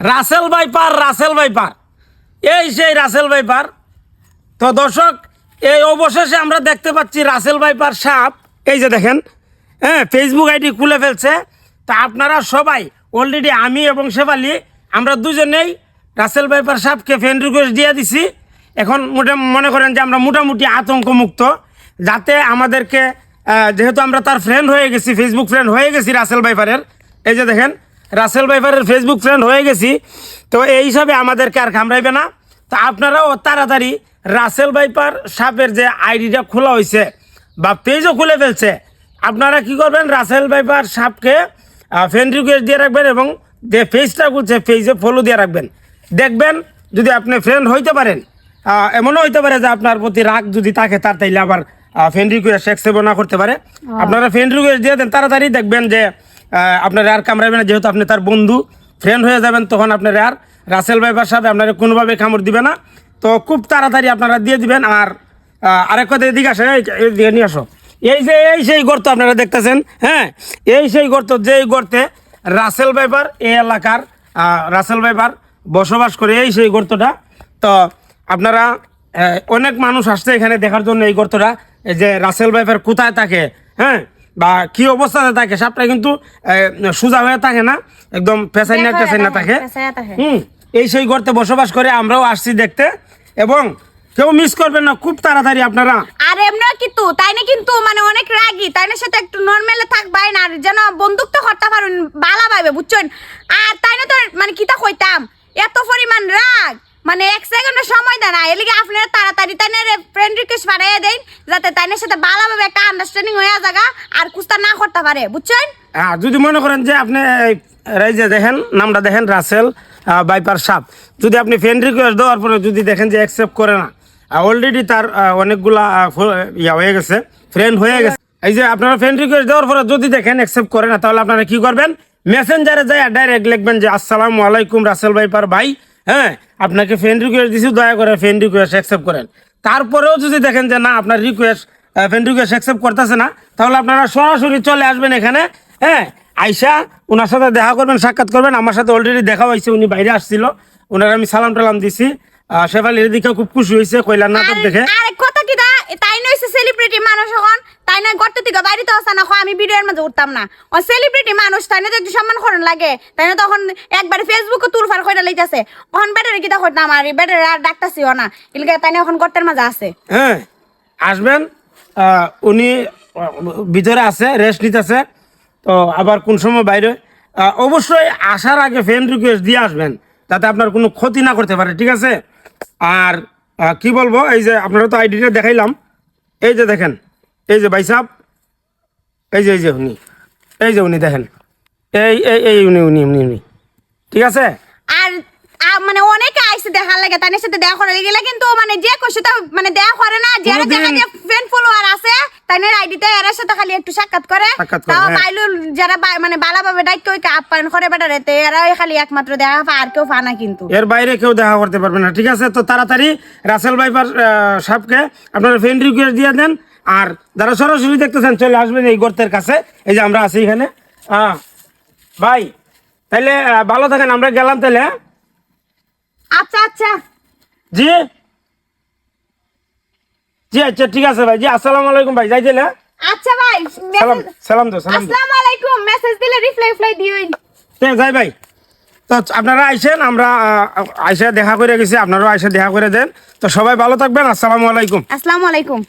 Russell viper Russell viper. এই সেই Russell viper. তো দর্শক, এই অবশেষে আমরা দেখতে পাচ্ছি রাসেল ভাইপার সাপ। এই যে দেখেন হ্যাঁ ফেসবুক আইডি খুলে ফেলছে। তা আপনারা সবাই অলরেডি আমি এবং শেফালি, আমরা দুজনেই রাসেল ভাইপার সাপকে ফ্রেন্ড রিকোয়েস্ট দিয়ে দিছি। এখন মোটা, মনে করেন যে আমরা মোটামুটি আতঙ্ক মুক্ত যাতে আমাদেরকে যেহেতু আমরা তার ফ্রেন্ড হয়ে গেছি ফেসবুক ফ্রেন্ড হয়ে গেছি রাসেল ভাইপারের। এই যে দেখেন রাসেল ভাইপারের ফেসবুক ফ্রেন্ড হয়ে গেছি। তো এই হিসাবে আমাদেরকে আর কামড়াইবে না। তো আপনারাও তাড়াতাড়ি রাসেল ভাইপার সাপের যে আইডিটা খোলা হয়েছে বা পেজও খুলে ফেলছে আপনারা কি করবেন? রাসেল ভাইপার সাপকে ফ্রেন্ড রিকোয়েস্ট দিয়ে রাখবেন এবং যে পেজটা খুলছে পেজে ফলো দিয়ে রাখবেন। দেখবেন যদি আপনি ফ্রেন্ড হইতে পারেন এমনও হইতে পারে যে আপনার প্রতি রাগ যদি থাকে তার তাইলে আবার ফ্রেন্ড রিকোয়েস্ট অ্যাকসেপ্ট না করতে পারে। আপনারা ফ্রেন্ড রিকোয়েস্ট দিয়ে দেন তাড়াতাড়ি দেখবেন যে আপনার আর কামড়াবে না যেহেতু আপনি তার বন্ধু ফ্রেন্ড হয়ে যাবেন, তখন আপনার আর রাসেল ভাইপার সাথে আপনারা কোনোভাবে কামড় দিবে না। তো খুব তাড়াতাড়ি আপনারা দিয়ে দিবেন। আর আরেক কথা এদিকে আসে, এই এদিকে নিয়ে আসো। এই যে, এই সেই গর্ত আপনারা দেখতেছেন হ্যাঁ? এই সেই গর্ত, যেই গর্তে রাসেল ভাইপার এই এলাকার রাসেল ভাইবার বসবাস করে এই সেই গর্তটা। তো আপনারা অনেক মানুষ আসছে এখানে দেখার জন্য এই গর্তটা যে রাসেল ভাইপার কোথায় থাকে হ্যাঁ? বা কি অবস্থাতে থাকে সাপটা কিন্তু সোজা হয়ে থাকে না একদম পেছাই না পেছাই না থাকে। হুম এই সেই গর্তে বসবাস করে আমরাও আসছি দেখতে এবং কেউ মিস করবেন না খুব তাড়াতাড়ি আপনারা। আর এমনিও কিন্তু তাই না কিন্তু মানে অনেক রাগি তাই না? সাথে একটু নর্মালে থাকবাই না আর যেন বন্দুক তো করতে পারুন বালা পাইবে বুঝছেন? আর তাই না তো মানে কিতা কইতাম এত পরিমাণ রাগ। মানে এক সেকেন্ডের সময় দেয় না। এলিগে আপনারা তাড়াতাড়ি তাই না ফ্রেন্ড রিকোয়েস্ট পাঠিয়ে দেন যাতে তাই না সাথে ভালোভাবে একটা আন্ডারস্ট্যান্ডিং হয়ে জায়গা আর কুস্তা না করতে পারে বুঝছেন? হ্যাঁ, যদি মনে করেন যে আপনি এই- দেখেন নামটা দেখেন রাসেল বাইপার সাপ। যদি আপনি ফ্রেন্ড রিকোয়েস্ট দেওয়ার পরে যদি দেখেন যে অ্যাকসেপ্ট করে না অলরেডি তার অনেকগুলা ইয়া হয়ে গেছে ফ্রেন্ড হয়ে গেছে। এই যে আপনারা ফ্রেন্ড রিকোয়েস্ট দেওয়ার পরে যদি দেখেন অ্যাকসেপ্ট করে না তাহলে আপনারা কি করবেন? মেসেঞ্জারে যাই ডাইরেক্ট লিখবেন যে আসসালামু আলাইকুম রাসেল ভাইপার ভাই। হ্যাঁ আপনাকে ফ্রেন্ড রিকোয়েস্ট দিছি দয়া করে ফ্রেন্ড রিকোয়েস্ট অ্যাকসেপ্ট করেন। তারপরেও যদি দেখেন যে না আপনার রিকোয়েস্ট ফ্রেন্ড রিকোয়েস্ট অ্যাকসেপ্ট করতেছে না তাহলে আপনারা সরাসরি চলে আসবেন এখানে হ্যাঁ আইসা ওনার সাথে দেখা করবেন সাক্ষাৎ করবেন। আমার সাথে অলরেডি দেখা হয়েছে উনি বাইরে আসছিল। ওনার আমি সালাম টালাম দিছি। আহ, শেফালির দিকে খুব খুশি হয়েছে কইলার নাটক দেখে। আর কথা কি দা? তাই না হইছে সেলিব্রিটি মানুষ এখন? তাই না? থেকে বাড়িতে আসা না আমি ভিডিওর মাঝে উঠতাম না। ও সেলিব্রিটি মানুষ, তাই না? তো একটু সম্মান করণ লাগে। তাই না? তখন একবার ফেসবুকে তুলফার কইরা লইতাছে। এখন ব্যাটারে কিতা করতাম আর ব্যাটারে আর ডাকতাছিও না। ইলগে তাই না? এখন গর্তের মাঝে আছে। হ্যাঁ আসবেন। উনি ভিতরে আছে রেস্ট নিতেছে। তো আবার কোন সময় বাইরে? অবশ্যই আসার আগে ফ্রেন্ড রিকোয়েস্ট দিয়ে আসবেন। যাতে আপনার কোনো ক্ষতি না করতে পারে, ঠিক আছে? আর কি বলব? এই যে আপনারা তো আইডিটা দেখাইলাম। এই যে দেখেন এই যে ভাইসাব এই যে এই যে উনি এই যে উনি দেখেন এই এই এই উনি উনি উনি উনি ঠিক আছে? আর মানে অনেকে আইসে দেখার লাগে তার সাথে দেখা করার গেলে কিন্তু মানে যে কষ্ট তা মানে দেখা করে না যারা দেখা যে ফ্রেন্ড ফলোয়ার আছে তাই না আইডিতে এর সাথে খালি একটু সাক্ষাৎ করে। তাও হ্যাঁ। পাইলো যারা মানে বালাভাবে দায়িত্ব ওই আপ্যায়ন করে বেটারে তে এরা খালি একমাত্র দেখা পায় আর কেউ পায় না কিন্তু। এর বাইরে কেউ দেখা করতে পারবে না। ঠিক আছে তো তাড়াতাড়ি রাসেল ভাইপার সাহেবকে আপনারা ফ্রেন্ড রিকোয়েস্ট দিয়ে দেন। আর যারা সরাসরি দেখতেছেন চলে আসবেন এই গর্তের কাছে। এই যে আমরা আছি এখানে। হ্যাঁ ভাই তাহলে ভালো থাকেন আমরা গেলাম তাহলে হ্যাঁ? আচ্ছা আচ্ছা। জি? জি আচ্ছা ঠিক আছে ভাই। জি আসসালামু আলাইকুম ভাই। যাই তাহলে হ্যাঁ? আচ্ছা ভাই সালাম সালাম দাও সালাম আসসালামু আলাইকুম মেসেজ দিলে রিপ্লাই ফ্লাই ঠিক যাই ভাই। তো আপনারা আইসেন আমরা আইসা দেখা করে গেছি আপনারাও আইসা দেখা করে দেন। তো সবাই ভালো থাকবেন আসসালামু আলাইকুম আসসালামু আলাইকুম